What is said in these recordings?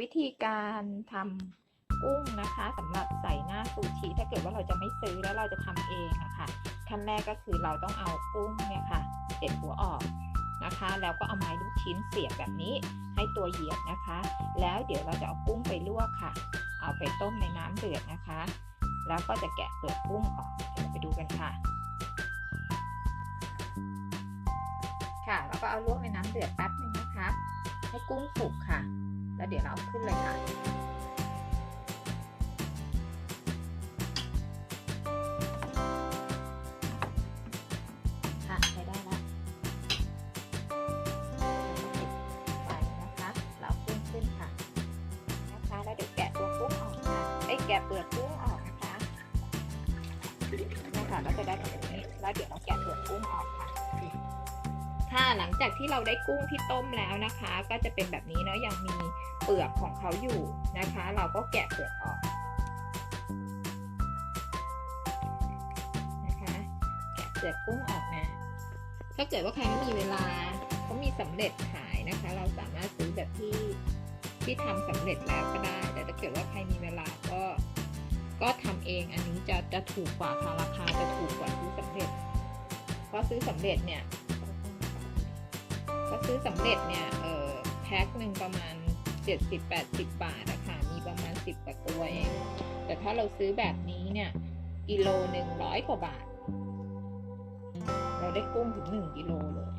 วิธีการทำกุ้งนะคะสำหรับใส่หน้าซูชิถ้าเกิดว่าเราจะไม่ซื้อแล้วเราจะทำเองอะค่ะขั้นแรกก็คือเราต้องเอากุ้งเนี่ยค่ะเด็ดหัวออกนะคะ แล้วก็เอาไม้ลูกชิ้นเสียบแบบนี้ให้ตัวเหยียบนะคะ แล้วเดี๋ยวเราจะเอากุ้งไปลวกค่ะ เอาไปต้มในน้ำเดือดนะคะ แล้วก็จะแกะเปลือกกุ้งออกเดี๋ยวไปดูกันค่ะค่ะแล้วก็เอาลวกในน้ำเดือดแป๊บนึงนะคะ ให้กุ้งสุกค่ะ แล้วเดี๋ยวเราขึ้นเลยค่ะค่ะได้แล้วไปนะคะเรากุ้งขึ้นค่ะนะคะแล้วเดี๋ยวแกะตัวกุ้งออกค่ะไอ้ยแกะเปลือกกุ้งออกนะคะนี่ค่ะเราจะได้แบบนี้แล้วเดี๋ยวเราแกะ ค่ะหลังจากที่เราได้กุ้งที่ต้มแล้วนะคะ ก็จะเป็นแบบนี้เนาะยังมีเปลือกของเขาอยู่นะคะ เราก็แกะเปลือกออกนะคะแกะเปลือกกุ้งออกนะถ้าเกิดว่าใครไม่มีเวลาเขามีสำเร็จขายนะคะ เราสามารถซื้อแบบที่ที่ทำสำเร็จแล้วก็ได้ แต่ถ้าเกิดว่าใครมีเวลาก็ก็ทำเองอันนี้จะจะถูกกว่าค่ะราคาจะถูกกว่าซื้อสำเร็จ เพราะซื้อสำเร็จเนี่ย ถ้าซื้อสำเร็จเนี่ยเออแพ็คหนึ่งประมาณ 70-80 บาทอะค่ะ มีประมาณ 10กว่าตัวเอง แต่ถ้าเราซื้อแบบนี้เนี่ยกิโลหนึ่งร้อยกว่าบาท เราได้กุ้งถึง1กิโลเลย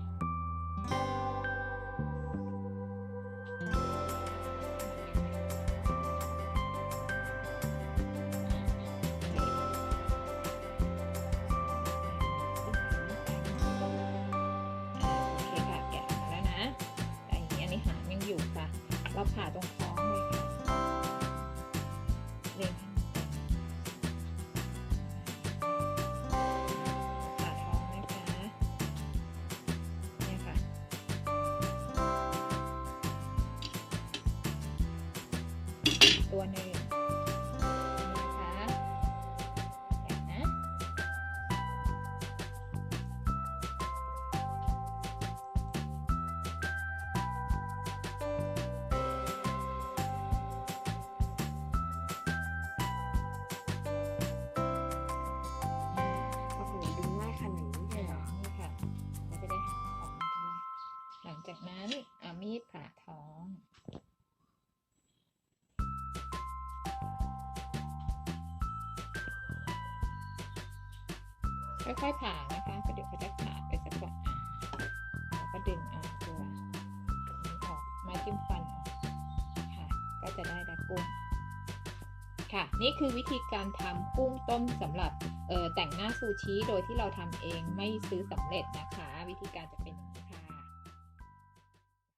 ผ่าตรงท้องเลยค่ะ ค่อยๆผ่านะคะเพระเดี๋ยวเขาจะขาดไปสักก่อนอะแล้วก็ดึงเอาตัวออกไม้จิ้มฟันออกค่ะ ก็จะได้ดักกุ้งค่ะ นี่คือวิธีการทำกุ้งต้มสำหรับเออแต่งหน้าซูชิโดยที่เราทำเองไม่ซื้อสำเร็จนะคะ วิธีการจะเป็นอย่างนี้